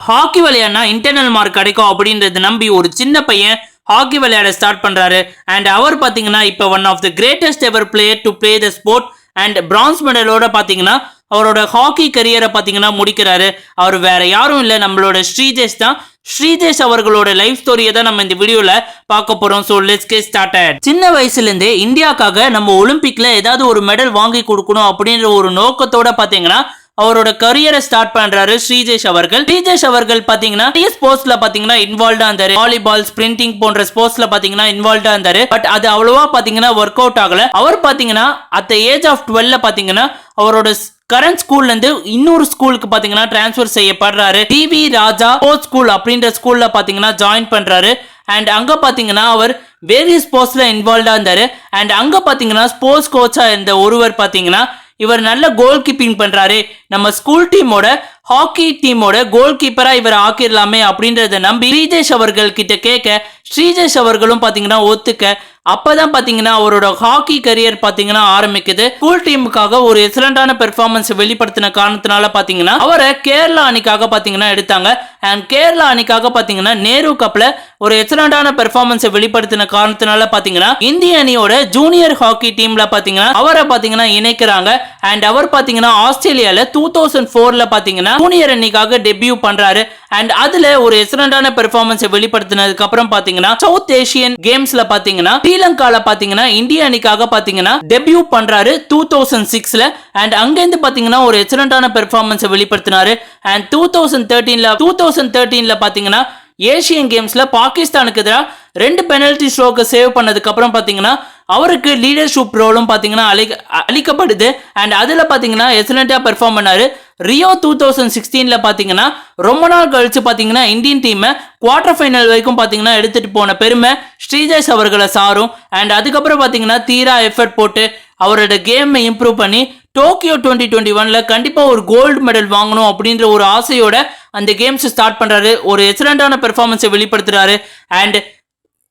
Hockey விளையாடினா internal mark கிடைக்கும் அப்படின்றத நம்பி ஒரு சின்ன பையன் ஹாக்கி விளையாட ஸ்டார்ட் பண்ணுறாரு அண்ட் அவர் பார்த்தீங்கன்னா இப்போ one of the greatest ever player to play the sport and bronze மெடலோட பார்த்தீங்கன்னா அவரோட ஹாக்கி கரியரை பார்த்தீங்கன்னா முடிக்கிறாரு. அவர் வேற யாரும் இல்லை நம்மளோட ஸ்ரீதேஷ் தான். ஸ்ரீதேஷ் அவர்களோட லைஃப் ஸ்டோரியை தான் நம்ம இந்த வீடியோவில் பார்க்க போகிறோம் ஸோ லெட்ஸ் கே ஸ்டார்ட் சின்ன வயசுலேருந்தே இந்தியாக்காக நம்ம ஒலிம்பிக்கில் ஏதாவது ஒரு மெடல் வாங்கி கொடுக்கணும் அப்படின்ற ஒரு நோக்கத்தோட பார்த்தீங்கன்னா அவரோட கரியரை ஸ்டார்ட் பண்றாரு ஸ்ரீஜேஷ் அவர்கள். ஸ்ரீஜேஷ் அவர்கள் பாத்தீங்கன்னா ஸ்போர்ட்ஸ்ல பாத்தீங்கன்னா இன்வால்வ்டா இருந்தாரு. வாலிபால் ஸ்பிரிண்டிங் போன்ற ஸ்போர்ட்ஸ்ல பாத்தீங்கன்னா இன்வால்வ்டா இருந்தாரு. பட் அது அவ்வளவா பாத்தீங்கன்னா ஒர்க் அவுட் ஆகல. அவர் பாத்தீங்கன்னா அட் ஏஜ் ஆஃப் டுவெல்ல பாத்தீங்கன்னா அவரோட கரண்ட் ஸ்கூல்ல இருந்து இன்னொரு ஸ்கூலுக்கு பாத்தீங்கன்னா டிரான்ஸ்ஃபர் செய்யப்படுறாரு. டிவி ராஜா ஸ்போர்ட்ஸ் ஸ்கூல் அப்படின்ற ஸ்கூல்ல பாத்தீங்கன்னா ஜாயின் பண்றாரு. அண்ட் அங்க பாத்தீங்கன்னா அவர் வேரியஸ் ஸ்போர்ட்ஸ்ல இன்வால்வ்டா இருந்தாரு. அண்ட் அங்க பாத்தீங்கன்னா ஸ்போர்ட்ஸ் கோச்சா இருந்த ஒருவர் பாத்தீங்கன்னா இவர் நல்ல கோல் கீப்பிங் பண்றாரு. நம்ம ஸ்கூல் டீமோட ஹாக்கி டீமோட கோல் கீப்பரா இவர் ஆக்கிடலாமே அப்படின்றத நம்பி ஸ்ரீஜேஷ் அவர்கள் கிட்ட கேட்க ஸ்ரீஜேஷ் அவர்களும் பாத்தீங்கன்னா ஒத்துக்க அப்பதான் பாத்தீங்கன்னா அவரோட ஹாக்கி கரியர் பாத்தீங்கன்னா ஆரம்பிக்குது. ஸ்கூல் டீமுக்காக ஒரு எக்ஸலண்டான பெர்ஃபார்மன்ஸ் வெளிப்படுத்தின காரணத்தினால பாத்தீங்கன்னா அவரை கேரளா அணிக்காக பாத்தீங்கன்னா எடுத்தாங்க. அண்ட் கேரளா அணிக்காக பாத்தீங்கன்னா நேரு கப்ல ஒரு எக்ஸலண்டான பெர்ஃபார்மன்ஸை வெளிப்படுத்தின காரணத்தினால பாத்தீங்கன்னா இந்திய அணியோட ஜூனியர் ஹாக்கி டீம்ல பாத்தீங்கன்னா அவரை பாத்தீங்கன்னா இணைக்கிறாங்க. அண்ட் அவர் பாத்தீங்கன்னா ஆஸ்திரேலியால டூ தௌசண்ட் ஃபோர்ல பாத்தீங்கன்னா ஜூனியர் அணிக்காக டெபியூ பண்றாரு. அண்ட் அதுல ஒரு எக்ஸலண்டான பெர்ஃபார்மன்ஸ் வெளிப்படுத்தினதுக்கு அப்புறம் பாத்தீங்கன்னா சவுத் ஏசியன் கேம்ஸ்ல பாத்தீங்கன்னா ஸ்ரீலங்கால பாத்தீங்கன்னா இந்திய அணிக்காக பாத்தீங்கன்னா டெபியூ பண்றாரு டூ தௌசண்ட் சிக்ஸ்ல அண்ட் அங்கிருந்து பாத்தீங்கன்னா ஒரு எக்ஸலண்டான பெர்ஃபார்மன்ஸை வெளிப்படுத்தினாரு. அண்ட் டூ தௌசண்ட் தேர்ட்டீன்ல டூ தௌசண்ட் தேர்ட்டீன்ல பாத்தீங்கன்னா ஏசியன் கேம்ஸ்ல பாகிஸ்தானுக்கு எதிராக ரெண்டு பெனல்டி ஸ்ட்ரோக்கை சேவ் பண்ணதுக்கு அப்புறம் பாத்தீங்கன்னா அவருக்கு லீடர்ஷிப் ரோலும் பாத்தீங்கன்னா அழி அளிக்கப்படுது அண்ட் அதுல பாத்தீங்கன்னா எக்ஸலண்டா பெர்ஃபார்ம் பண்ணாரு. ரியோ டூ தௌசண்ட் சிக்ஸ்டீனில் பார்த்தீங்கன்னா ரொம்ப நாள் கழிச்சு பார்த்தீங்கன்னா இந்தியன் டீமை குவார்டர் ஃபைனல் வரைக்கும் பார்த்தீங்கன்னா எடுத்துகிட்டு போன பெருமை ஸ்ரீஜேஷ் அவர்களை சாரும். அண்ட் அதுக்கப்புறம் பார்த்தீங்கன்னா தீரா எஃபர்ட் போட்டு அவரோட கேமை இம்ப்ரூவ் பண்ணி டோக்கியோ டுவெண்ட்டி டுவெண்ட்டி ஒன்ல கண்டிப்பாக ஒரு கோல்டு மெடல் வாங்கணும் அப்படின்ற ஒரு ஆசையோட அந்த கேம்ஸ் ஸ்டார்ட் பண்ணுறாரு ஒரு எக்ஸலண்டான பெர்ஃபார்மன்ஸை வெளிப்படுத்துகிறாரு அண்ட்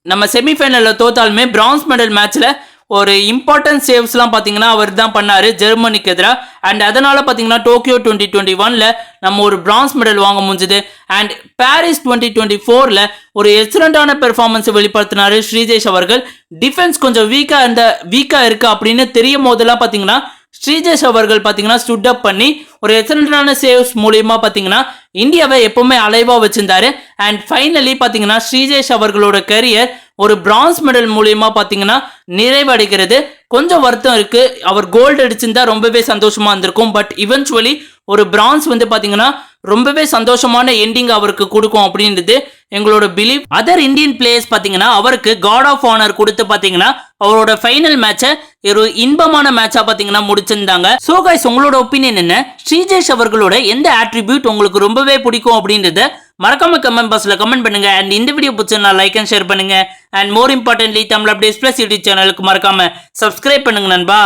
நம்ம செமிஃபைனலில் தோத்தாலுமே பிரான்ஸ் மெடல் மேட்ச்சில் ஒரு இம்பார்ட்டன்ட் சேவ்ஸ்லாம் பார்த்தீங்கன்னா அவர் தான் பண்ணார் ஜெர்மனிக்கு எதிராக அண்ட் அதனால் பார்த்தீங்கன்னா டோக்கியோ டுவெண்ட்டி டுவெண்ட்டி ஒனில் நம்ம ஒரு பிரான்ஸ் மெடல் வாங்க முடிஞ்சுது. அண்ட் பாரிஸ் டுவெண்ட்டி டுவெண்ட்டி ஃபோரில் ஒரு எக்ஸலண்டான பெர்ஃபார்மன்ஸை வெளிப்படுத்தினார் ஸ்ரீஜேஷ் அவர்கள். டிஃபென்ஸ் கொஞ்சம் வீக்காக இருந்த வீக்காக இருக்குது அப்படின்னு தெரியும் போதெல்லாம் பார்த்தீங்கன்னா ஸ்ரீஜேஷ் அவர்கள் பார்த்தீங்கன்னா ஸ்டுட் அப் பண்ணி ஒரு எக்ஸலண்டான சேவ்ஸ் மூலியமா பார்த்தீங்கன்னா இந்தியாவை எப்பவுமே அலைவா வச்சிருந்தாரு. அண்ட் ஃபைனலி பார்த்தீங்கன்னா ஸ்ரீஜேஷ் அவர்களோட கரியர் ஒரு பிரான்ஸ் மெடல் மூலியமா பார்த்தீங்கன்னா நிறைவடைகிறது. கொஞ்சம் வருத்தம் இருக்கு. அவர் கோல்டு அடிச்சிருந்தா ரொம்பவே சந்தோஷமா இருந்திருக்கும். பட் இவென்ச்சுவலி ஒரு பிரான்ஸ் வந்து பார்த்தீங்கன்னா ரொம்பவே சந்தோஷமான எண்டிங் அவருக்கு கொடுக்கும் அப்படின்றது எங்களோட பிலீவ் அதர் இந்தியன் பிளேயர்ஸ் பார்த்தீங்கன்னா அவருக்கு காட் ஆஃப் ஆனர் கொடுத்து பார்த்தீங்கன்னா அவரோட ஃபைனல் மேட்சை ஒரு இன்பமான மேட்சா பார்த்தீங்கன்னா முடிச்சிருந்தாங்க. ஸோ கைஸ் உங்களோட ஒப்பீனியன் என்ன? ஸ்ரீஜேஷ் அவர்களோட எந்த ஆட்ரிபியூட் உங்களுக்கு ரொம்பவே பிடிக்கும் அப்படின்றத மறக்காம கமெண்ட் பாக்ஸ்ல கமெண்ட் பண்ணுங்க. அண்ட் இந்த வீடியோ பிடிச்சா லைக் அண்ட் ஷேர் பண்ணுங்க. And more importantly Tamil updates plus YouTube சேனலுக்கு மறக்காம சப்ஸ்கிரைப் பண்ணுங்க நண்பா.